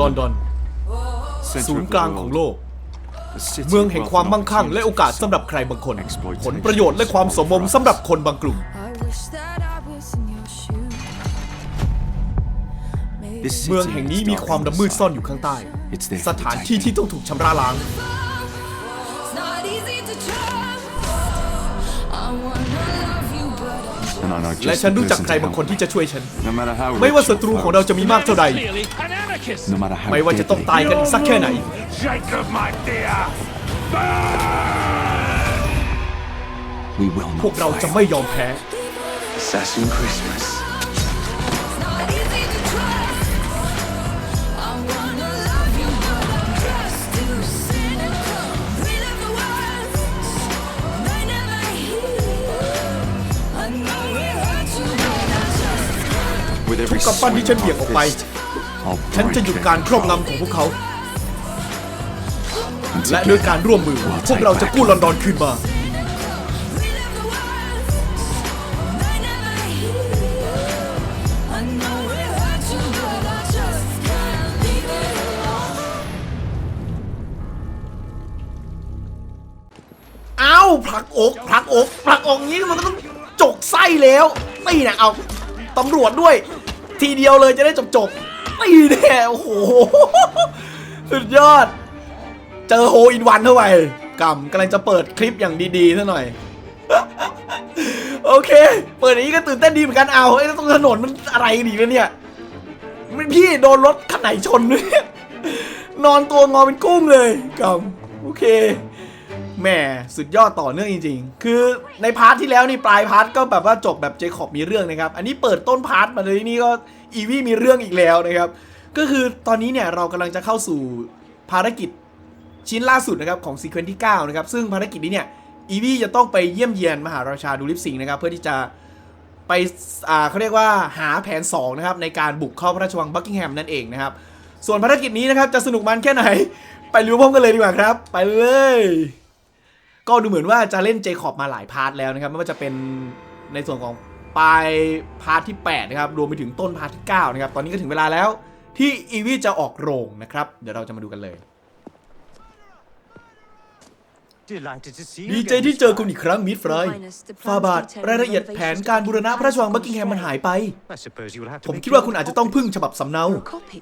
ลอนดอน ศูนย์กลางของโลก เมืองแห่งความมั่งคั่ง และโอกาสสำหรับใครบางคน ผลประโยชน์และความสมมมสำหรับคนบางกลุ่ม I wish that I was in your shoes. Maybe เมืองแห่งนี้มีความดำมืดซ่อนอยู่ข้างใต้ สถานที่ที่ต้องถูกชำระล้าง และฉันรู้จักใครบางคนที่จะช่วยฉัน ไม่ว่าศัตรูของเราจะมีมากเท่าใด Clearly an anarchist. ไม่ว่าจะต้องตายกันอีกสักแค่ไหน Jacob, my dear. พวกเราจะไม่ยอมแพ้ Assassin Christmas. กำปั้นที่ฉันเบี่ยงออกไป ฉันจะหยุดการครอบงำของพวกเขา และด้วยการร่วมมือ พวกเราจะกู้ลอนดอนคืนมา เอ้าผลักอกผลักอกผลักอกงี้มันก็ต้องจกไส้แล้วนี่นะเอาตำรวจด้วย ทีเดียวเลยจะได้จบจบๆนี่แน่โอ้โห สุดยอด เจอโฮอินวันเข้าไปกำกำลังจะเปิดคลิปอย่างดีๆซะหน่อย โอเค เปิดอย่างนี้ก็ตื่นเต้นดีเหมือนกันเอาไอ้ยตรงถนนมันอะไรดีแล้วเนี่ยมันพี่โดนรถคันไหนชนเนี่ยนอนตัวงอเป็นกุ้งเลยกำโอเค แหม่สุดยอดต่อเนื่องจริง ๆ คือในพาร์ทที่แล้วนี่ปลายพาร์ทก็แบบว่าจบแบบเจคอบมีเรื่องนะครับ อันนี้เปิดต้นพาร์ทมาเลยนี่ก็อีวี่มีเรื่องอีกแล้วนะครับ ก็คือตอนนี้เนี่ยเรากำลังจะเข้าสู่ภารกิจชิ้นล่าสุดนะครับของซีเควนที่9นะครับซึ่งภารกิจนี้เนี่ยอีวี่จะต้องไปเยี่ยมเยียนมหาราชาดูลิฟสิงนะครับเพื่อที่จะไปอ่าเขาเรียกว่าหาแผน2นะครับในการบุกเข้าพระราชวังบักกิงแฮมนั่นเองนะครับส่วนภารกิจนี้นะครับจะสนุกมันแค่ไหน ไปรู้พร้อมกันเลยดีกว่าครับ ไปเลย ก็ดูเหมือนว่าจะเล่นเจคอบมาหลายพาร์ทแล้วนะครับ ไม่ว่าจะเป็นในส่วนของปลายพาร์ทที่ 8 นะครับ รวมไปถึงต้นพาร์ทที่ 9 นะครับ ตอนนี้ก็ถึงเวลาแล้วที่อีวีจะออกโรงนะครับ เดี๋ยวเราจะมาดูกันเลย ดีใจที่เจอคุณอีกครั้งมิดฟรายฟาบาทรายละเอียดแผนการบูรณะพระราชวังบักกิงแฮมมันหายไปผมคิดว่าคุณอาจจะต้องพึ่งฉบับสำเนา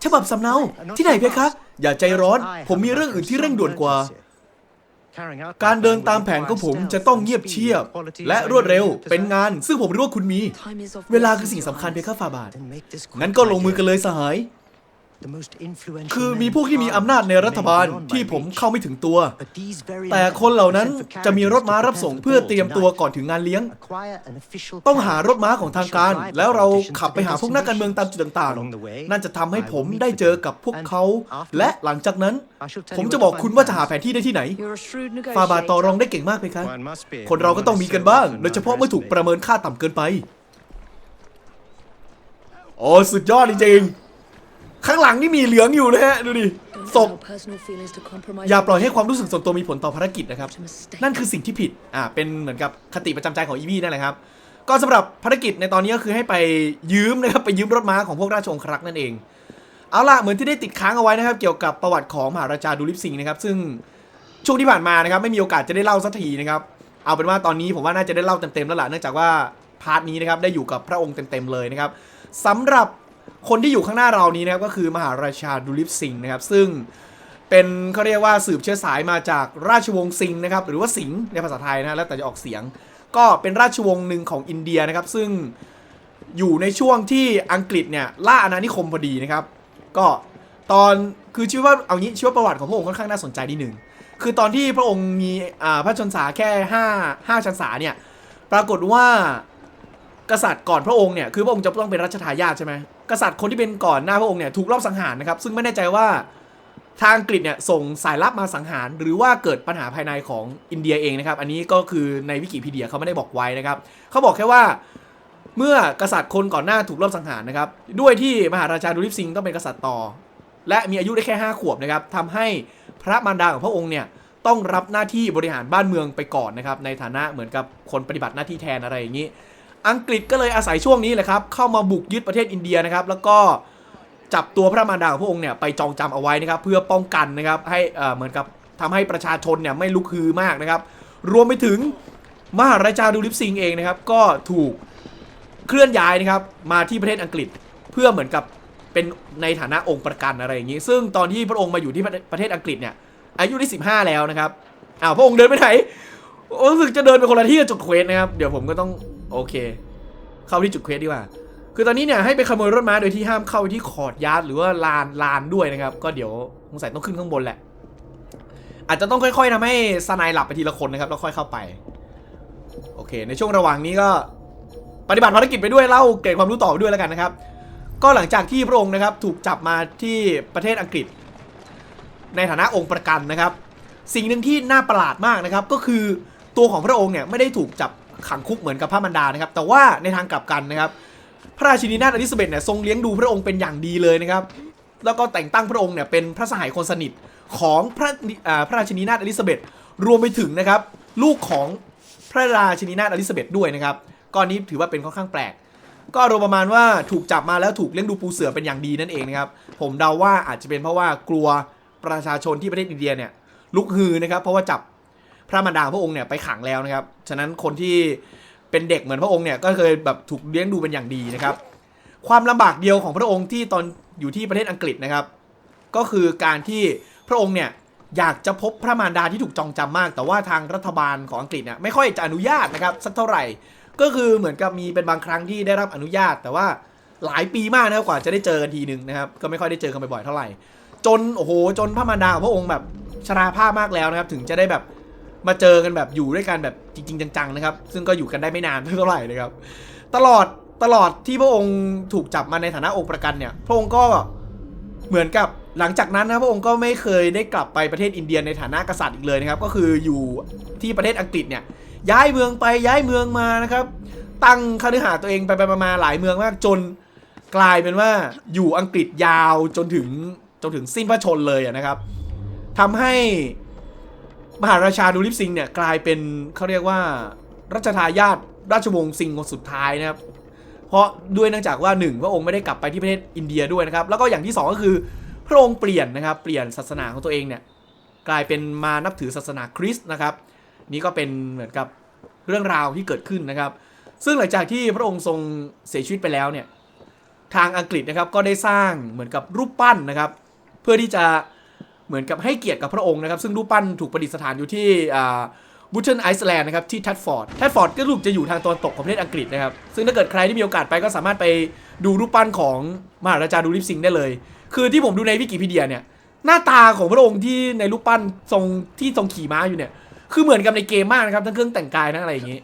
ฉบับสำเนาที่ไหนเพคะ อย่าใจร้อน ผมมีเรื่องอื่นที่เร่งด่วนกว่า การเดินตามแผนของผมจะต้องเงียบเชียบ และรวดเร็วเป็นงานซึ่งผมรู้ว่าคุณมี เวลาคือสิ่งสำคัญเพคะฟาบาทงั้นก็ลงมือกันเลยสหาย คือมีพวกที่มีอำนาจในรัฐบาลที่ผมเข้าไม่ถึงตัว แต่คนเหล่านั้นจะมีรถม้ารับส่งเพื่อเตรียมตัวก่อนถึงงานเลี้ยง ต้องหารถม้าของทางการ แล้วเราขับไปหาพวกนักการเมืองตามจุดต่างๆ นั่นจะทำให้ผมได้เจอกับพวกเขา และหลังจากนั้น ผมจะบอกคุณว่าจะหาแผนที่ได้ที่ไหน ฟาบาต่อรองได้เก่งมากเลยครับคนเราก็ต้องมีกันบ้าง โดยเฉพาะเมื่อถูกประเมินค่าต่ำเกินไป โอ้สุดยอดจริงๆ ข้างหลังนี่มีเหลืองอยู่นะฮะดูดิศพอย่าปล่อยให้ความรู้สึกส่วนตัวมีผลต่อภารกิจนะครับ นั่นคือสิ่งที่ผิดอ่าเป็นเหมือนกับคติประจำใจของอีวีนั่นแหละครับ ก็สำหรับภารกิจในตอนนี้ก็คือให้ไปยืมนะครับไปยืมรถม้าของพวกราชองครักษ์นั่นเอง เอาล่ะเหมือนที่ได้ติดค้างเอาไว้นะครับ เกี่ยวกับประวัติของมหาราชาดูลิฟซิงห์นะครับ ซึ่งช่วงที่ผ่านมานะครับไม่มีโอกาสจะได้เล่าสักทีนะครับ เอาเป็นว่าตอนนี้ผมว่าน่าจะได้เล่าเต็มๆแล้วล่ะเนื่องจากว่าพาร์ทนี้นะครับได้อยู่กับพระองค์เต็มๆเลยนะครับสำหรับ คนที่อยู่ข้างหน้าเรานี้นะครับก็คือมหาราชาดูลิฟซิงห์นะครับ ซึ่งเป็นเขาเรียกว่าสืบเชื้อสายมาจากราชวงศ์ซิงห์นะครับ หรือว่าสิงห์ในภาษาไทยนะแล้วแต่จะออกเสียง ก็เป็นราชวงศ์หนึ่งของอินเดียนะครับ ซึ่งอยู่ในช่วงที่อังกฤษเนี่ยล่าอาณานิคมพอดีนะครับ ก็ตอนคือชื่อว่าเอางี้ชื่อว่าประวัติของพระองค์ค่อนข้างน่าสนใจนิดหนึ่งคือตอนที่พระองค์มีพระชนสาแค่5 5ชันษาเนี่ยปรากฏว่ากษัตริย์ก่อนพระองค์เนี่ยคือพระองค์จะต้องเป็นรัชทายาทใช่ไหม กษัตริย์คนที่เป็นก่อนหน้าพระองค์เนี่ยถูกลอบสังหารนะครับซึ่งไม่แน่ใจว่าทางอังกฤษเนี่ยส่งสายลับมาสังหาร หรือว่าเกิดปัญหาภายในของอินเดียเองนะครับ อันนี้ก็คือในวิกิพีเดียเขาไม่ได้บอกไว้นะครับเขาบอกแค่ว่าเมื่อกษัตริย์คนก่อนหน้าถูกลอบสังหารนะครับด้วยที่มหาราชาดุลิฟซิงต้องเป็นกษัตริย์ต่อ และมีอายุได้แค่ 5 ขวบนะครับทำให้พระมารดาของพระองค์เนี่ยต้องรับหน้าที่บริหารบ้านเมืองไปก่อนนะครับในฐานะเหมือนกับคนปฏิบัติหน้าที่แทนอะไรอย่างนี้ อังกฤษก็เลยอาศัยช่วงนี้แหละครับ เข้ามาบุกยึดประเทศอินเดียนะครับ แล้วก็จับตัวพระมารดาของพระองค์เนี่ยไปจองจำเอาไว้นะครับ เพื่อป้องกันนะครับให้เอ่อเหมือนกับทำให้ประชาชนเนี่ยไม่ลุกฮือมากนะครับ รวมไปถึงมหาราชาดูลิปซิงเองนะครับ ก็ถูกเคลื่อนย้ายนะครับ มาที่ประเทศอังกฤษเพื่อเหมือนกับเป็นในฐานะองค์ประกันอะไรอย่างนี้ ซึ่งตอนที่พระองค์มาอยู่ที่ประเทศอังกฤษเนี่ยอายุได้15 แล้วนะครับอ้าวพระองค์เดินไปไหนรู้สึกจะเดินไปคนละที่กับจุดเควสนะครับ เดี๋ยวผมก็ต้อง โอเค เข้าที่จุดเควสดีกว่า คือตอนนี้เนี่ยให้ไปขโมยรถม้าโดยที่ห้ามเข้าไปที่คอร์ดยาร์ดหรือว่าลานลานด้วยนะครับ ก็เดี๋ยวสงสัยต้องขึ้นข้างบนแหละ อาจจะต้องค่อยๆทำให้สนายหลับไปทีละคนนะครับแล้วค่อยเข้าไป โอเค ในช่วงระหว่างนี้ก็ปฏิบัติภารกิจไปด้วยเล่าเกร็ดความรู้ต่อไปด้วยแล้วกันนะครับ ก็หลังจากที่พระองค์นะครับถูกจับมาที่ประเทศอังกฤษ ในฐานะองค์ประกันนะครับ สิ่งหนึ่งที่น่าประหลาดมากนะครับ ก็คือตัวของพระองค์เนี่ยไม่ได้ถูกจับ ขังคุกเหมือนกับพระมารดานะครับ แต่ว่าในทางกลับกันนะครับ พระราชินีนาถอลิซาเบธเนี่ยทรงเลี้ยงดูพระองค์เป็นอย่างดีเลยนะครับ แล้วก็แต่งตั้งพระองค์เนี่ยเป็นพระสหายคนสนิทของพระพระราชินีนาถอลิซาเบธรวมไปถึงนะครับลูกของพระราชินีนาถอลิซาเบธด้วยนะครับก้อนนี้ถือว่าเป็นค่อนข้างแปลก ก็อารมณ์ประมาณว่าถูกจับมาแล้วถูกเลี้ยงดูปูเสือเป็นอย่างดีนั่นเองนะครับผมเดาว่าอาจจะเป็นเพราะว่ากลัวประชาชนที่ประเทศอินเดียเนี่ยลุกฮือนะครับเพราะว่าจับ พระมารดาพระองค์เนี่ยไปขังแล้วนะครับ ฉะนั้นคนที่เป็นเด็กเหมือนพระองค์เนี่ยก็เคยแบบถูกเลี้ยงดูเป็นอย่างดีนะครับ ความลำบากเดียวของพระองค์ที่ตอนอยู่ที่ประเทศอังกฤษนะครับ ก็คือการที่พระองค์เนี่ยอยากจะพบพระมารดาที่ถูกจองจำมาก แต่ว่าทางรัฐบาลของอังกฤษเนี่ยไม่ค่อยจะอนุญาตนะครับสักเท่าไหร่ ก็คือเหมือนกับมีเป็นบางครั้งที่ได้รับอนุญาต แต่ว่าหลายปีมากนะกว่าจะได้เจอกันทีหนึ่งนะครับ ก็ไม่ค่อยได้เจอกันบ่อยๆเท่าไหร่ จนโอ้โหจนพระมารดาของพระองค์แบบชราภาพมากแล้วนะครับ ถึงจะได้แบบ มาเจอกันแบบอยู่ด้วยกันแบบจริง ๆ จังๆนะครับ ซึ่งก็อยู่กันได้ไม่นานเท่าไหร่นะครับ ตลอดตลอดที่พระองค์ถูกจับมาในฐานะองค์ประกันเนี่ย พระองค์ก็เหมือนกับหลังจากนั้นนะพระองค์ก็ไม่เคยได้กลับไปประเทศอินเดียในฐานะกษัตริย์อีกเลยนะครับ ก็คืออยู่ที่ประเทศอังกฤษเนี่ย ย้ายเมืองไปย้ายเมืองมานะครับ ตั้งคฤหาสน์ตัวเองไปไปมาหลายเมืองมากจนกลายเป็นว่าอยู่อังกฤษยาวจนถึงจนถึงสิ้นพระชนเลยนะครับทำให้ มหาราชาดูลิปซิงเนี่ยกลายเป็นเขาเรียกว่ารัชทายาทราชวงศ์ซิงคนสุดท้ายนะครับ เพราะด้วยเนื่องจากว่าหนึ่งพระองค์ไม่ได้กลับไปที่ประเทศอินเดียด้วยนะครับ แล้วก็อย่างที่สองก็คือพระองค์เปลี่ยนนะครับ เปลี่ยนศาสนาของตัวเองเนี่ยกลายเป็นมานับถือศาสนาคริสต์นะครับ นี่ก็เป็นเหมือนกับเรื่องราวที่เกิดขึ้นนะครับ ซึ่งหลังจากที่พระองค์ทรงเสียชีวิตไปแล้วเนี่ยทางอังกฤษนะครับก็ได้สร้างเหมือนกับรูปปั้นนะครับ เพื่อที่จะ เหมือนกับให้เกียรติกับพระองค์นะครับซึ่งรูปปั้นถูกประดิษฐานอยู่ที่บูเทนไอซ์แลนด์นะครับที่แทดฟอร์ดแทดฟอร์ดก็ถูกจะอยู่ทางตะวันตกของประเทศอังกฤษนะครับซึ่งถ้าเกิดใครที่มีโอกาสไปก็สามารถไปดูรูปปั้นของมหาราชาดูลิปซิงได้เลย คือที่ผมดูในวิกิพีเดียเนี่ยหน้าตาของพระองค์ที่ในรูปปั้นทรงที่ทรงขี่ม้าอยู่เนี่ยคือเหมือนกับในเกมมากนะครับทั้งเครื่องแต่งกายทั้งอะไรอย่างนี้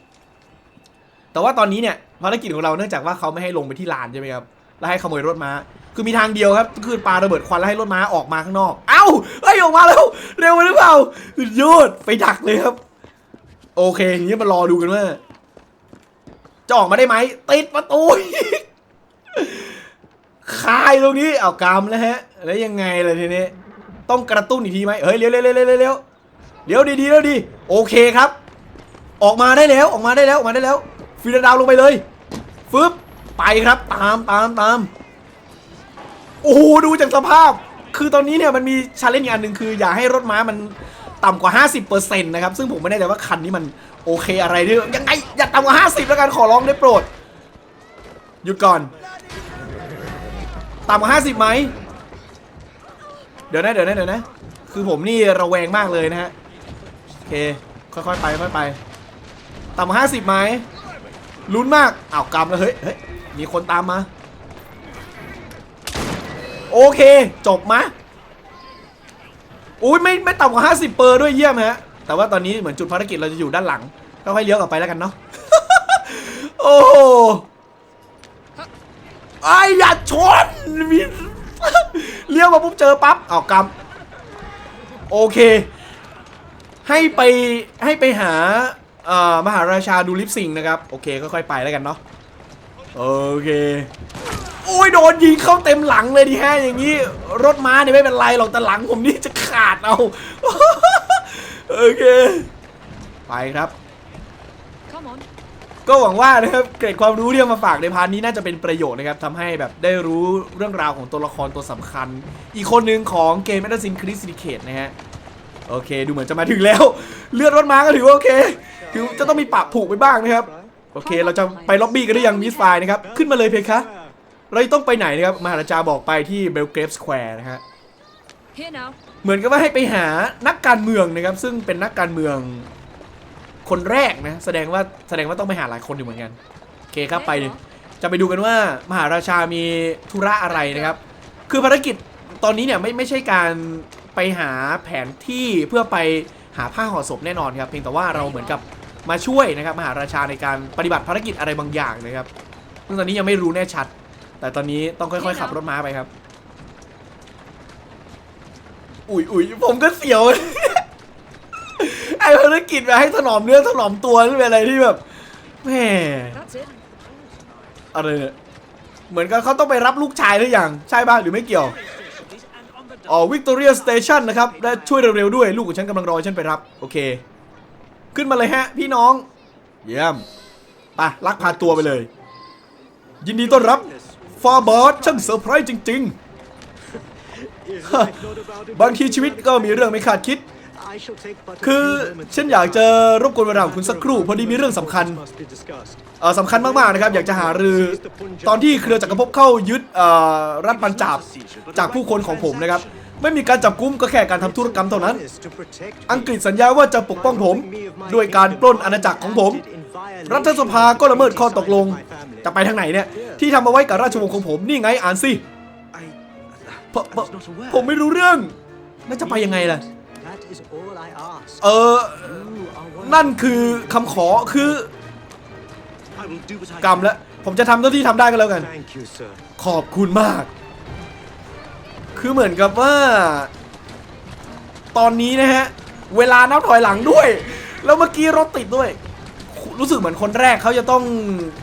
แต่ว่าตอนนี้เนี่ยภารกิจของเราเนื่องจากว่าเขาไม่ให้ลงไปที่ลานใช่ไหมครับแล้วให้ขโมยรถม้า คือมีทางเดียวครับคือปาระเบิดควันแล้วให้รถม้าออกมาข้างนอก เอ้าเฮ้ยออกมาแล้วเร็วไปหรือเปล่าสุดยอดไปดักเลยครับ โอเคอย่างนี้มารอดูกันว่าจะออกมาได้ไหมติดประตูคายตรงนี้เอากำแล้วฮะ แล้วยังไงล่ะทีนี้ต้องกระตุ้นอีกทีไหมเฮ้ยเร็วเร็วเร็วเร็วเร็วเร็วเดี๋ยวดีดีแล้วดีโอเคครับ ออกมาได้แล้วออกมาได้แล้วออกมาได้แล้วฟิลดาวลงไปเลยฟึบไปครับตามตามตาม โอ้โหดูจากสภาพ คือตอนนี้เนี่ยมันมีชาเลนจ์อีกอันหนึ่งคือ อย่าให้รถม้ามันต่ำกว่า 50%นะครับ ซึ่งผมไม่แน่ใจว่าคันนี้มันโอเคอะไรด้วยยังไง อย่าต่ำกว่า 50 แล้วกันขอร้องได้โปรด หยุดก่อน ต่ำกว่า 50ไหม เดี๋ยวนะเดี๋ยวนะเดี๋ยวนะ คือผมนี่ระแวงมากเลยนะฮะ โอเค ค่อยๆไปค่อยๆไป ต่ำกว่าห้าสิบไหมลุ้นมากอ้าวกำแล้วเฮ้ยเฮ้ยมีคนตามมา โอเค จบมะอุ้ยไม่ไม่ต่ำกว่าห้าสิบเปอร์ด้วยเยี่ยมฮะ แต่ว่าตอนนี้เหมือนจุดภารกิจเราจะอยู่ด้านหลังก็ค่อยเลี้ยวกลับไปแล้วกันเนาะ โอ้ไอ้อย่าชนมีเลี้ยวมาปุ๊บเจอปั๊บอ้ากำโอเค ให้ไปให้ไปหาเอ่อมหาราชาดูลิปซิงนะครับ โอเคค่อยๆไปแล้วกันเนาะ โอเค อ้ยโดนยิงเข้าเต็มหลังเลยดิฮะอย่างนี้รถม้าเนี่ยไม่เป็นไรหรอกแต่หลังผมนี่จะขาดเอาโอเค ไปครับ Come on. ก็หวังว่านะครับเกร็ดความรู้ที่เอามาฝากในพาร์ทนี้น่าจะเป็นประโยชน์นะครับทำให้แบบได้รู้เรื่องราวของตัวละครตัวสำคัญ อีกคนหนึ่งของเกม Assassin's Creed Syndicate นะฮะโอเค ดูเหมือนจะมาถึงแล้ว เลือดรถม้าก็ถือว่าโอเคถือจะต้องมีปะผูกไปบ้างนะครับ โอเค เราจะไปล็อบบี้กันได้ยังมิสไฟนะครับ ขึ้นมาเลยเพคะ เราต้องไปไหนนะครับมหาราชาบอกไปที่เบลเกรฟสแควร์นะฮะ Here now. เหมือนกับว่าให้ไปหานักการเมืองนะครับ ซึ่งเป็นนักการเมืองคนแรกนะ แสดงว่าแสดงว่าต้องไปหาหลายคนอยู่เหมือนกันโอเคครับไปเลยจะไปดูกันว่ามหาราชามีธุระอะไรนะครับ คือภารกิจตอนนี้เนี่ยไม่ไม่ใช่การไปหาแผนที่เพื่อไปหาผ้าห่อศพแน่นอนครับ เพียงแต่ว่าเราเหมือนกับมาช่วยนะครับ มหาราชาในการปฏิบัติภารกิจอะไรบางอย่างนะครับซึ่งตอนนี้ยังไม่รู้แน่ชัด แต่ตอนนี้ต้องค่อยๆขับรถม้าไปครับ อุ๋ยอุ๋ยผมก็เสียว ไอ้ภารกิจแบบให้ถนอมเนื้อถนอมตัวนี่เป็นอะไรที่แบบแหม That's it. อะไรเนี่ยเหมือนกับเขาต้องไปรับลูกชายหรือยังใช่ป่ะหรือไม่เกี่ยวอ๋อวิกตอเรียสเตชันนะครับและช่วยเร็วๆด้วย ลูกของฉันกำลังรอฉันไปรับ โอเค ขึ้นมาเลยฮะ พี่น้อง เยี่ยมไปลักพาตัวไปเลย ยินดีต้อนรับ ฟาบาร์ช่างเซอร์ไพรส์จริง ๆ บางทีชีวิตก็มีเรื่องไม่คาดคิด คือฉันอยากจะรบกวนเวลาของคุณสักครู่ พอดีมีเรื่องสำคัญเอ่อสำคัญมากๆนะครับ อยากจะหารือตอนที่เครือจักรภพเข้ายึดเอ่อรัฐปัญจาบจากผู้คนของผมนะครับ ไม่มีการจับกุมก็แค่การทำธุรกรรมเท่านั้น อังกฤษสัญญาว่าจะปกป้องผม ด้วยการปล้นอาณาจักรของผม รัฐสภาก็ละเมิดข้อตกลง จะไปทางไหนเนี่ย ที่ทำเอาไว้กับราชวงศ์ของผมนี่ไงอ่านสิผมผมไม่รู้เรื่องแล้วจะไปยังไงล่ะ เออ นั่นคือคำขอคือกรรมแล้ว ผมจะทำเท่าที่ทำได้ก็แล้วกัน ขอบคุณมาก คือเหมือนกับว่า ตอนนี้นะฮะ เวลานับถอยหลังด้วย แล้วเมื่อกี้รถติดด้วย รู้สึกเหมือนคนแรกเขาจะต้อง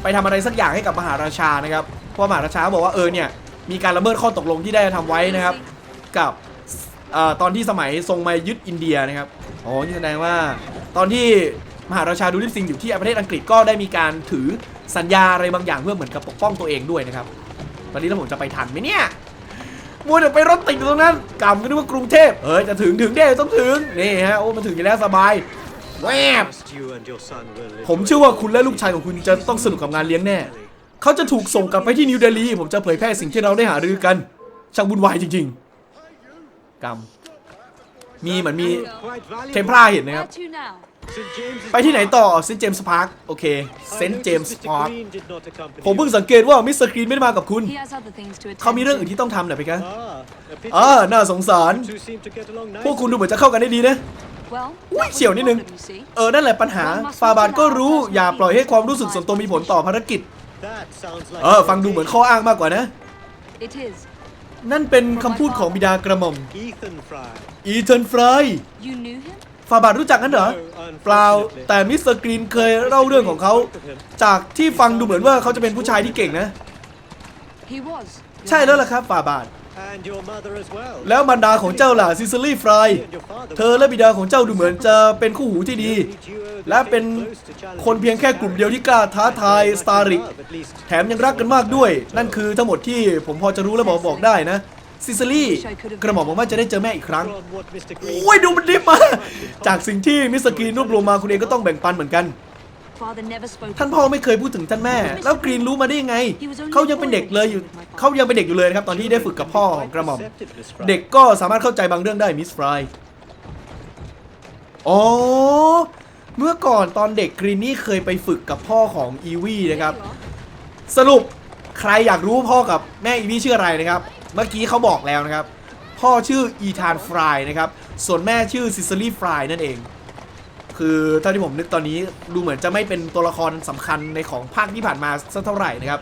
ไปทำอะไรสักอย่างให้กับมหาราชานะครับ เพราะมหาราชาบอกว่าเออเนี่ย มีการละเมิดข้อตกลงที่ได้ทำไว้นะครับ กับออตอนที่สมัยทรงมายึดอินเดียนะครับ อ๋อ นี่แสดงว่าตอนที่มหาราชาดูริฟซิงอยู่ที่ประเทศอังกฤษก็ได้มีการถือสัญญาอะไรบางอย่างเพื่อเหมือนกับปกป้องตัวเองด้วยนะครับตอนนี้แล้วผมจะไปทันไหมเนี่ย มัวแต่ไปรถติดอยู่ตรงนั้นกำก็นึกว่ากรุงเทพเฮ้ยจะถึงถึงเด้ต้องถึงนี่ฮะโอ้มันถึงอยู่แล้วสบายแวบผมเชื่อว่าคุณและลูกชายของคุณจะต้องสนุกกับงานเลี้ยงแน่ เขาจะถูกส่งกลับไปที่นิวเดลีผมจะเผยแพร่สิ่งที่เราได้หารือกัน ช่างวุ่นวายจริง ๆกรรมมีเหมือนมีเทมเพลาเห็นนะครับ Where to now? ไปที่ไหนต่อเซนต์เจมส์พาร์คโอเคเซนต์เจมส์พาร์คผมเพิ่งสังเกตว่ามิสเตอร์กรีนไม่ได้มากับคุณ He has other things to attend เขามีเรื่องอื่นที่ต้องทำเหรอพี่คะอ่อ่าาน่าสงสารพพววกกคุคุณณดูดูเหมือนจะเข้ากันได้ดีนะ Well, อุ้ย that was เฉียว the นิดนึง problem, you see. เออ นั่นแหละปัญหา ฟาบาทก็รู้อย่าปล่อยให้ความรู้สึกส่วนตัวมีผลต่อภารกิจ เออ ฟังดูเหมือนข้ออ้างมากกว่านะ It is. นั่นเป็นคำพูดของบิดากระหม่อม อีธานฟรายอีเทนฟราย You knew him? ฟาบาทรู้จักกันเหรอเปล่าแต่มิสเตอร์กรีนเคยเล่าเรื่องของเขา จากที่ฟังดูเหมือนว่าเขาจะเป็นผู้ชายที่เก่งนะ He was. your ใช่แล้ว man. ล่ะครับฟาบาทแล้แล้ววบรรดาของเจ้าล่ะซิซิลี่ฟราย เธอและบิดาของเจ้าดูเหมือนจะเป็นคู่หูที่ดี และเป็นคนเพียงแค่กลุ่มเดียวที่กล้าท้าทายสตาริก แถมยังรักกันมากด้วย นั่นคือทั้งหมดที่ผมพอจะรู้และบอกบอกได้นะ ซิซิลี่กระหม่อมบอกว่าจะได้เจอแม่อีกครั้งโอ้ยดูมันดิบมา จากสิ่งที่มิสเตอร์กรีนรวบรวมมาคุณเองก็ต้องแบ่งปันเหมือนกัน Father never spoke. ท่านพ่อไม่เคยพูดถึงท่านแม่ แล้วกรีนรู้มาได้ยังไง เขายังเป็นเด็กเลยอยู่เขายังเป็นเด็กอยู่เลยนะครับตอนที่ได้ฝึกกับพ่อของกระหม่อม เด็กก็สามารถเข้าใจบางเรื่องได้มิสฟรายอ๋อเมื่อก่อนตอนเด็กกรีนนี่เคยไปฝึกกับพ่อของอีวีนะครับ สรุปใครอยากรู้พ่อกับแม่อีวีชื่ออะไรนะครับ เมื่อกี้เขาบอกแล้วนะครับ พ่อชื่ออีธานฟรายนะครับ ส่วนแม่ชื่อซิซิลี่ฟรายนั่นเอง คือเท่าที่ผมนึกตอนนี้ดูเหมือนจะไม่เป็นตัวละครสำคัญในของภาคที่ผ่านมาสักเท่าไหร่นะครับ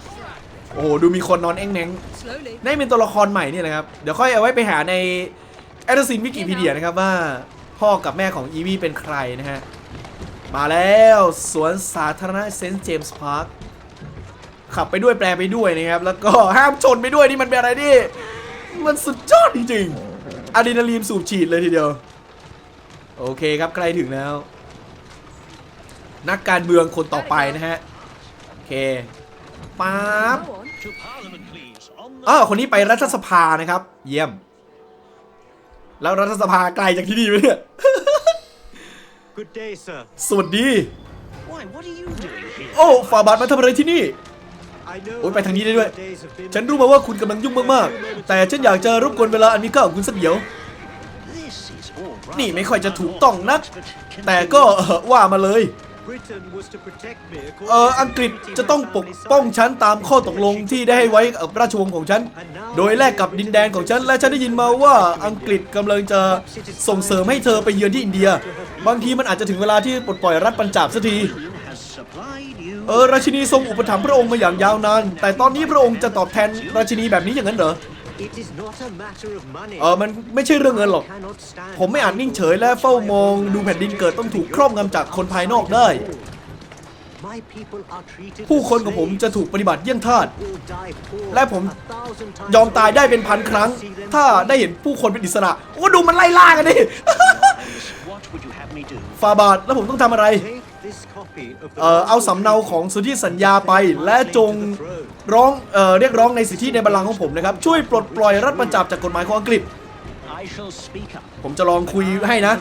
โอ้โห ดูมีคนนอนเอ็งแนง Slowly. นี่เป็นตัวละครใหม่เนี่ยนะครับ เดี๋ยวค่อยเอาไว้ไปหาในแอดซินวิกิพีเดียนะครับว่าพ่อกับแม่ของอีวีเป็นใครนะฮะ มาแล้วสวนสาธารณะเซนต์เจมส์พาร์ค ขับไปด้วยแปลไปด้วยนะครับ แล้วก็ห้ามชนไปด้วยนี่มันเป็นอะไรที่มันสุดยอดจริงๆอะดรีนาลีนสูบฉีดเลยทีเดียว โอเคครับใกล้ถึงแล้ว นักการเมืองคนต่อไปนะฮะเคป๊าบอ้าวคนนี้ไปรัฐสภานะครับ เยี่ยม แล้วรัฐสภาไกลจากที่นี่ไหมเนี่ย Good day, sir. สวัสดี Why, what are you doing here? โอ้ฝ่าบาทมาทำอะไรที่นี่ I know โอ้ยไปทางนี้ได้ด้วย ฉันรู้มาว่าคุณกำลังยุ่งมากๆ แต่ฉันอยากจะรบกวนเวลาอันมีค่าของคุณสักเดี๋ยว นี่ไม่ค่อยจะถูกต้องนัก แต่ก็ว่ามาเลย เอออังกฤษจะต้องปกป้องฉันตามข้อตกลงที่ได้ให้ไว้กับราชวงศ์ของฉัน โดยแลกกับดินแดนของฉัน และฉันได้ยินมาว่าอังกฤษกำลังจะส่งเสริมให้เธอไปเยือนที่อินเดีย บางทีมันอาจจะถึงเวลาที่ปลดปล่อยรัฐปัญจาบสักที เออราชินีทรงอุปถัมภ์พระองค์มาอย่างยาวนาน แต่ตอนนี้พระองค์จะตอบแทนราชินีแบบนี้อย่างนั้นเหรอ It is not a matter of money. เออมันไม่ใช่เรื่องเงินหรอก Cannot stand ผมไม่อาจนิ่งเฉยและเฝ้ามองดูแผ่นดินเกิดต้องถูกครอบงำจากคนภายนอกได้ My people are treated ผู้ as คนของผม slaves. จะถูกปฏิบัติเยี่ยงทาส Will die poor และผม a thousand times ยอมตายได้เป็นพันครั้ง See them ถ้าได้เห็นผู้คนเป็นอิสระ โอ้ดูมันไล่ล่ากันดิ What would you have me do? ฟาบาทแล้วผมต้องทำอะไร Take this copy of the เอ่อเอาสำเนาของสนธิสัญญาไป และจงร้องเอ่อเรียกร้องในสิทธิในบัลลังก์ของผมนะครับ ช่วยปลดปล่อยรัฐปัญจาบจากกฎหมายของอังกฤษ ผมจะลองคุยให้นะ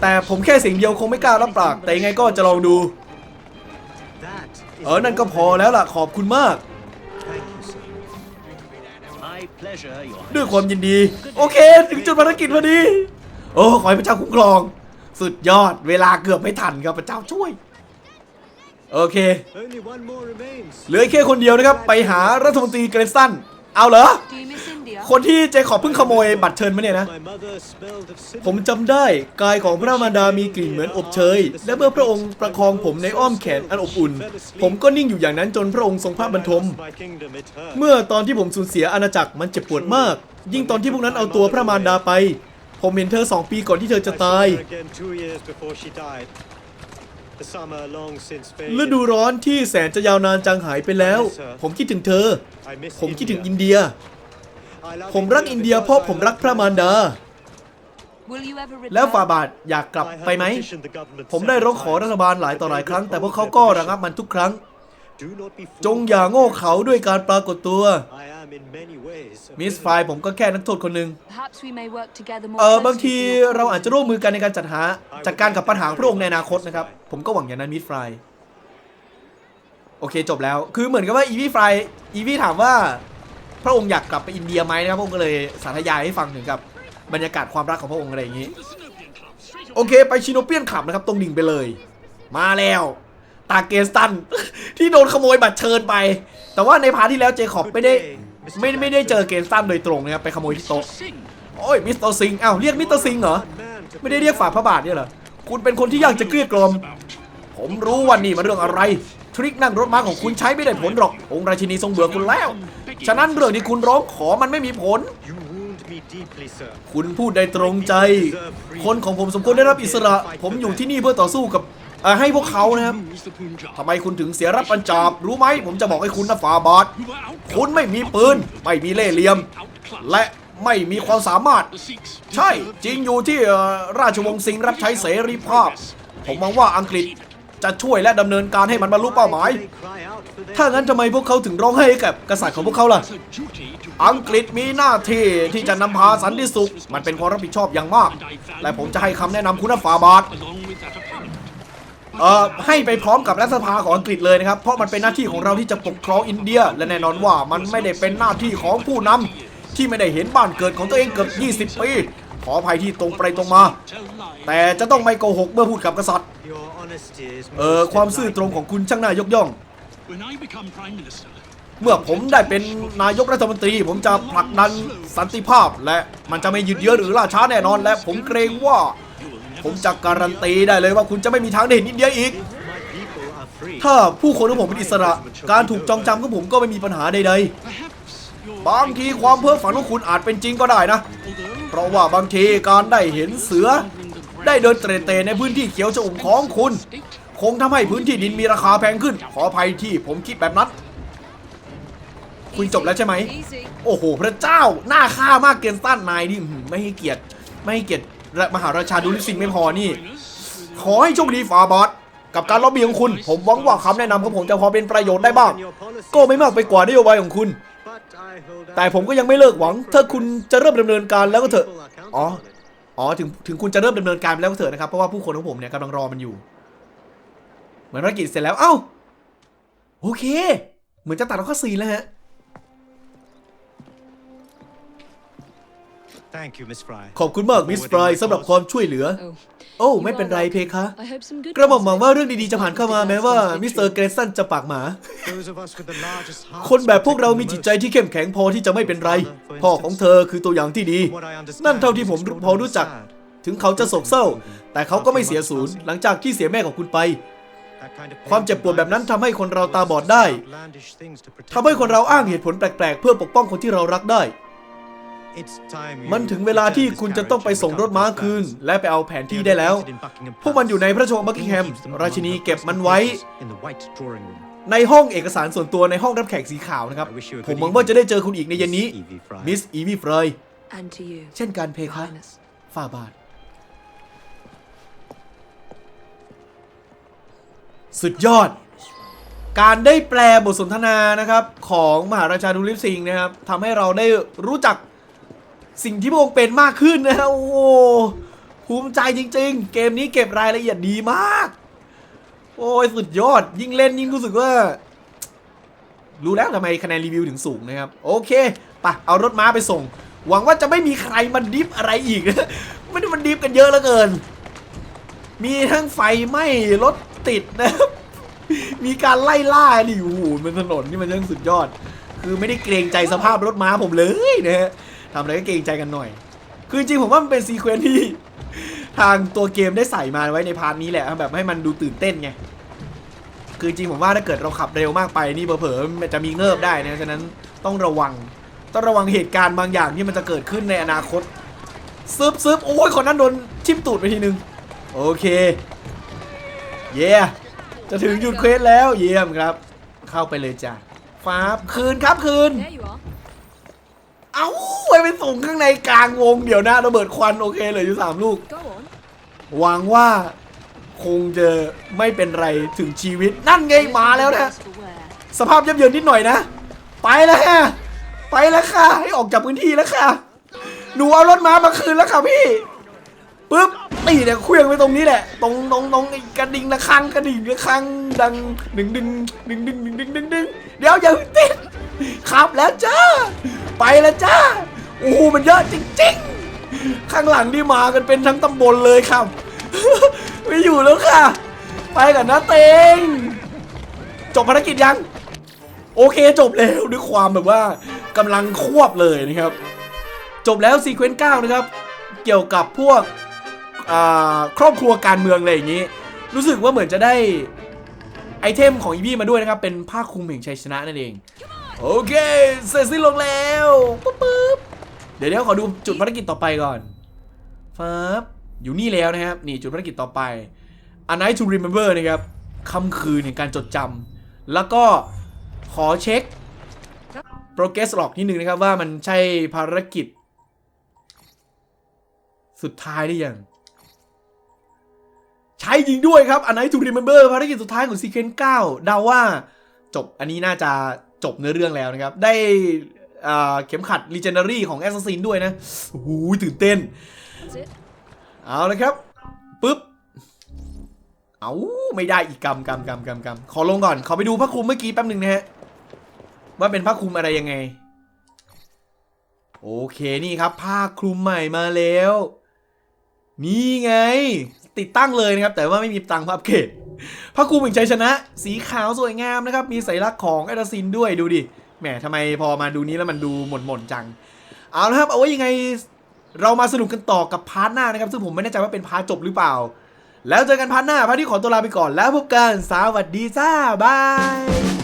แต่ผมแค่เสิ่งเดียวคงไม่กล้ารับปาก แต่ยังไงก็จะลองดู เออ นั่นก็พอแล้วล่ะ ขอบคุณมาก ด้วยความยินดี โอเค ถึงจุดภารกิจพอดี โอ้ ขอให้พระเจ้าคุ้มครอง สุดยอด เวลาเกือบไม่ทันครับพระเจ้าช่วย โอเค Only one more remains. เหลือแค่คนเดียวนะครับ ไปหารัฐมนตรีเกรนสันเอาเหรอ Do you miss India? คนที่เจคอบเพิ่งขโมยบัตรเชิญมาเนี่ยนะ My mother smelled of cinnamon. ผมจำได้กายของพระมารดามีกลิ่นเหมือนอบเชย และเมื่อพระองค์ประคองผมในอ้อมแขนอันอบอุ่น ผมก็นิ่งอยู่อย่างนั้นจนพระองค์ทรงพระบรรทม My kingdom, it hurt. เมื่อตอนที่ผมสูญเสียอาณาจักรมันเจ็บปวดมาก ยิ่งตอนที่พวกนั้นเอาตัวพระมารดาไป ผมเห็นเธอสองปีก่อนที่เธอจะ I ตาย ฤ faded. ดูร้อนที่แสนจะยาวนานจางหายไปแล้ว ผมคิดถึงเธอ I miss ผมคิดถึง India. อินเดีย I love ผมรัก India อินเดีย because เพราะ I ผมรัก love พระมารดา Will you ever return? แล้วฝ่าบาทอยากกลับ I have ไปไหม petitioned the government ผมได้ร้องขอ several รัฐ times. บาลหลายต่อหลายครั้ง แต่พวกเขาก็ระงับมันทุกครั้ง Do not be fooled จงอย่าโง่เขาด้วยการปรากฏตัว I am in many ways a มิสไฟ villain. ผมก็แค่นักโทษคนหนึ่ง Perhaps we may work together more เออบาง closely ที for your เราอาจจะร่วมมือกันในการจัดหา I จัดการกับปัญหาของพระองค์ในอนาคตนะครับ ผมก็หวังอย่างนั้นมิสไฟโอเคจบแล้ว คือเหมือนกับว่าอีวีไฟอีวีถามว่า พระองค์อยากกลับไปอินเดียไหมนะครับพระองค์ก็เลยสาธยายให้ฟังถึงกับบรรยากาศความรักของพระองค์อะไรอย่างนี้ โอเค ไปชิโนเปียนขับนะครับ ตรงดิ่งไปเลย มาแล้วตาเกสตันที่โดนขโมยบัตรเชิญไป แต่ว่าในพาร์ทที่แล้วเจคอบไม่ได้ ไม่ไม่ได้เจอเกสตันโดยตรงนะครับไปขโมยที่โต๊ะ Sing. โอ้ยมิสเตอร์ซิงอ้าวเรียกมิสเตอร์ซิงเหรอ man to ไม่ได้เรียกฝ่าพระบาทเนี่ยเหรอคุณเป็นคนที่ยากจะเกลี้ยกล่อมผมรู้ว่านี่มันเรื่องอะไร ทริคนั่งรถม้าของคุณใช้ไม่ได้ผลหรอก องค์ราชินีทรงเบื่อคุณแล้ว ฉะนั้นเรื่องที่คุณร้องขอมันไม่มีผล You wound me deeply, sir. คุณพูดได้ตรงใจ คนของผมสมควรได้รับอิสระ ผมอยู่ที่นี่เพื่อต่อสู้กับ เอ่อให้พวกเขานะครับทำไมคุณถึงเสียรับปัญจาบ รู้ไหม ผมจะบอกให้คุณนะฟาบาทคุณไม่มีปืน ไม่มีเล่ห์เหลี่ยม และไม่มีความสามารถ ใช่จริงอยู่ที่ราชวงศ์สิงห์รับใช้เสรีภาพ ผมมองว่าอังกฤษจะช่วยและดำเนินการให้มันบรรลุเป้าหมาย ถ้างั้นทำไมพวกเขาถึงร้องไห้กับกษัตริย์ของพวกเขาล่ะ อังกฤษมีหน้าที่ที่จะนำพาสันติสุข มันเป็นความรับผิดชอบอย่างมาก และผมจะให้คำแนะนำคุณฟาบาท along with that of Parliament. เอ่อให้ไปพร้อมกับรัฐสภาของอังกฤษเลยนะครับ เพราะมันเป็นหน้าที่ของเราที่จะปกครองอินเดีย และแน่นอนว่ามันไม่ได้เป็นหน้าที่ของผู้นำที่ไม่ได้เห็นบ้านเกิดของตัวเองเกือบ20 ปี ขออภัยที่ตรงไปตรงมา แต่จะต้องไม่โกหกเมื่อพูดกับกษัตริย์ เออความซื่อตรงของคุณช่างน่ายกย่อง เมื่อผมได้เป็นนายกรัฐมนตรี ผมจะผลักดันสันติภาพและมันจะไม่ยืดเยื้อหรือล่าช้าแน่นอน และผมเกรงว่า ผมจะการันตีได้เลยว่าคุณจะไม่มีทางได้เห็นอินเดียอีก ถ้าผู้คนของผมเป็นอิสระ การถูกจองจำของผมก็ไม่มีปัญหาใดๆ บางทีความเพ้อฝันของคุณอาจเป็นจริงก็ได้นะ เพราะว่าบางทีการได้เห็นเสือ ได้เดินเตร่ๆในพื้นที่เขียวชอุ่มของคุณ คงทำให้พื้นที่ดินมีราคาแพงขึ้น ขออภัยที่ผมคิดแบบนั้นคุณจบแล้วใช่ไหม โอ้โห พระเจ้า หน้าฆ่ามากเกนสตันนายดิอื้อหือไม่ให้เกียรติ ไม่ให้เกียรติ มหาราชาดูลิซิงไม่พอนี่ ขอให้โชคดีฟาบอสกับการล็อบบี้ของคุณ ผมหวังว่าคำแนะนำของผมจะพอเป็นประโยชน์ได้บ้าง ก็ไม่มากไปกว่านโยบายของคุณ แต่ผมก็ยังไม่เลิกหวัง ถ้าคุณจะเริ่มดำเนินการแล้วก็เถอะ อ๋อ อ๋อ ถึง ถึงคุณจะเริ่มดำเนินการแล้วก็เถอะนะครับ เพราะว่าผู้คนของผมเนี่ยกำลังรอมันอยู่ เหมือนภารกิจเสร็จแล้ว เอ้า โอเค เหมือนจะตัดเข้อสี่แล้วฮะ Thank you, Miss Fry. ขอบคุณมากมิสฟรายสำหรับความช่วยเหลือ Oh, โอ้ไม่เป็นไรเพคะ I hope some good กระหม่อมหวัง news ว่าเรื่องดีๆจะผ่านเข้ามาแม้ว่ามิสเตอร์เกรสันจะปากหมา Those of us with the largest hearts คนแบบพวกเรา protect มี the จิต most. ใจที่เข้มแข็งพอที่จะไม่เป็นไร พ่อของเธอคือตัวอย่างที่ดี What I understand นั่นเท่าที่ผม is พอรู้จัก extraordinarily ถึงเขาจะโศกเศร้า แต่เขาก็ไม่เสียศูนย์หลังจากที่เสียแม่ของคุณไป sad. That kind of pain ความเจ็บปวดแบบนั้นทำให้คนเราตาบอด causes ได้ outlandish things to protect ทำให้คนเราอ้างเห the ตุผลแปลกๆ เพื่อปกป้องคนที่เรารักได้ It's time you มันถึงเวลาที่คุณจะต้องไปส่งรถม้าคืน และไปเอาแผนที่ได้แล้ว พวกมันอยู่ในพระราชวังบักกิงแฮม ราชินีเก็บมันไว้ in the white drawing room. ในห้องเอกสารส่วนตัวในห้องรับแขกสีขาวนะครับ I wish you a ผม good หวังว่า evening, จะได้เจอคุณอีกในเย็นนี้ Miss Evie Fry. มิสอีวีฟราย and to you, เช่นกันเพ Your คะ Highness. ฝ่าบาท สุดยอดการได้แปลบทสนทนานะครับของมหาราชาดูลิฟซิงห์นะครับทำให้เราได้รู้จัก สิ่งที่พระองค์เป็นมากขึ้นนะฮะโอ้โหภูมิใจจริง ๆ เกมนี้เก็บรายละเอียดดีมาก โอ้ยสุดยอด ยิ่งเล่นยิ่งรู้สึกว่า รู้แล้วทำไมคะแนนรีวิวถึงสูงนะครับ โอเคปะเอารถม้าไปส่ง หวังว่าจะไม่มีใครมาดิฟอะไรอีกนะไม่ได้มันดิฟกันเยอะเหลือเกิน มีทั้งไฟไหม้รถติดนะครับมีการไล่ล่านี่โอ้โหบนถนนนี่มันเรื่องสุดยอด คือไม่ได้เกรงใจสภาพรถม้าผมเลยนะฮะ ทำอะไรก็เกรงใจกันหน่อย คือจริงผมว่ามันเป็นซีเควนซ์ที่ ทางตัวเกมได้ใส่มาไว้ในพาร์ทนี้แหละแบบให้มันดูตื่นเต้นไง คือจริงผมว่าถ้าเกิดเราขับเร็วมากไปนี่เผลอๆจะมีเงิบได้นะฉะนั้นต้องระวัง ต้องระวังเหตุการณ์บางอย่างที่มันจะเกิดขึ้นในอนาคตซึบซึบโอ้ยคนนั้นโดนชิมตูดไปทีนึง โอเค เย่จะถึงหยุดเควสแล้วเยี่ยมครับ เข้าไปเลยจ้ะฟ้าคืนครับคืน เอ้าไว้ไปส่งข้างในกลางวงเดี๋ยวหน้ะระเบิดควันโอเคเหลืออยู่สามลูก หวังว่าคงจะไม่เป็นไรถึงชีวิตนั่นไงมาแล้วนะ สภาพยับเยินนิดหน่อยนะ ไปแล้วฮะไปแล้วค่ะ ให้ออกจากพื้นที่แล้วค่ะ หนูเอารถม้ามาคืนแล้วค่ะพี่ปึ๊บตีเนี่ยเคลื่องไปตรงนี้แหละ ตรงตรงตรงกระดิ่งระฆังกระดิ่งระฆังดังดึงดึงดึงดึงดึงดึงดึงเดี๋ยวอย่าเติด ขับแล้วจ้า ไปแล้วจ้า โอ้โหมันเยอะจริงๆ ข้างหลังนี่มากันเป็นทั้งตำบลเลยครับ ไม่อยู่แล้วค่ะ ไปกันนะเตง จบภารกิจยัง โอเคจบแล้วด้วยความแบบว่ากำลังควบเลยนะครับ จบแล้วซีเควนต์9นะครับ เกี่ยวกับพวกครอบครัวการเมืองอะไรอย่างนี้ รู้สึกว่าเหมือนจะได้ไอเทมของอีวีมาด้วยนะครับ เป็นผ้าคลุมแห่งชัยชนะนั่นเอง โอเค เสร็จสิ้นลงแล้วปุ๊บปุ๊บเดี๋ยวเดี๋ยวขอดูจุดภารกิจต่อไปก่อนฟับอยู่นี่แล้วนะครับ นี่จุดภารกิจต่อไป A Night to Remember นะครับค่ำคืนแห่งการจดจำแล้วก็ขอเช็ค progress log นิดนึงนะครับว่ามันใช่ภารกิจ สุดท้ายหรือยัง ใช่จริงด้วยครับ A Night to Remember ภารกิจสุดท้ายของ Sequence 9เดาว่าจบอันนี้น่าจะ จบเนื้อเรื่องแล้วนะครับ ได้อ่าเข็มขัด Legendary ของ Assassin ด้วยนะโอ้โหตื่นเต้น That's it. เอาเลยครับปุ๊บ เอาไม่ได้อีกกำกำกำกำกำขอลงก่อน ขอไปดูผ้าคลุมเมื่อกี้แป๊บหนึ่งนะฮะ ว่าเป็นผ้าคลุมอะไรยังไง โอเคนี่ครับ ผ้าคลุมใหม่มาแล้ว นี่ไง ติดตั้งเลยนะครับ แต่ว่าไม่มีตังค์พับเก พระครูมแห่งชัยชนะ สีขาวสวยงามนะครับ มีสัญลักษณ์ของแอดซินด้วยดูดิ แหมทำไมพอมาดูนี้แล้วมันดูหม่นหม่นจัง เอาละครับ เอาไว้ยังไงเรามาสนุกกันต่อกับพาร์ทหน้านะครับ ซึ่งผมไม่แน่ใจว่าเป็นพาร์ทจบหรือเปล่า แล้วเจอกันพาร์ทหน้าพาร์ทที่ขอตัวลาไปก่อนแล้วพบกันสวัสดีจ้าบาย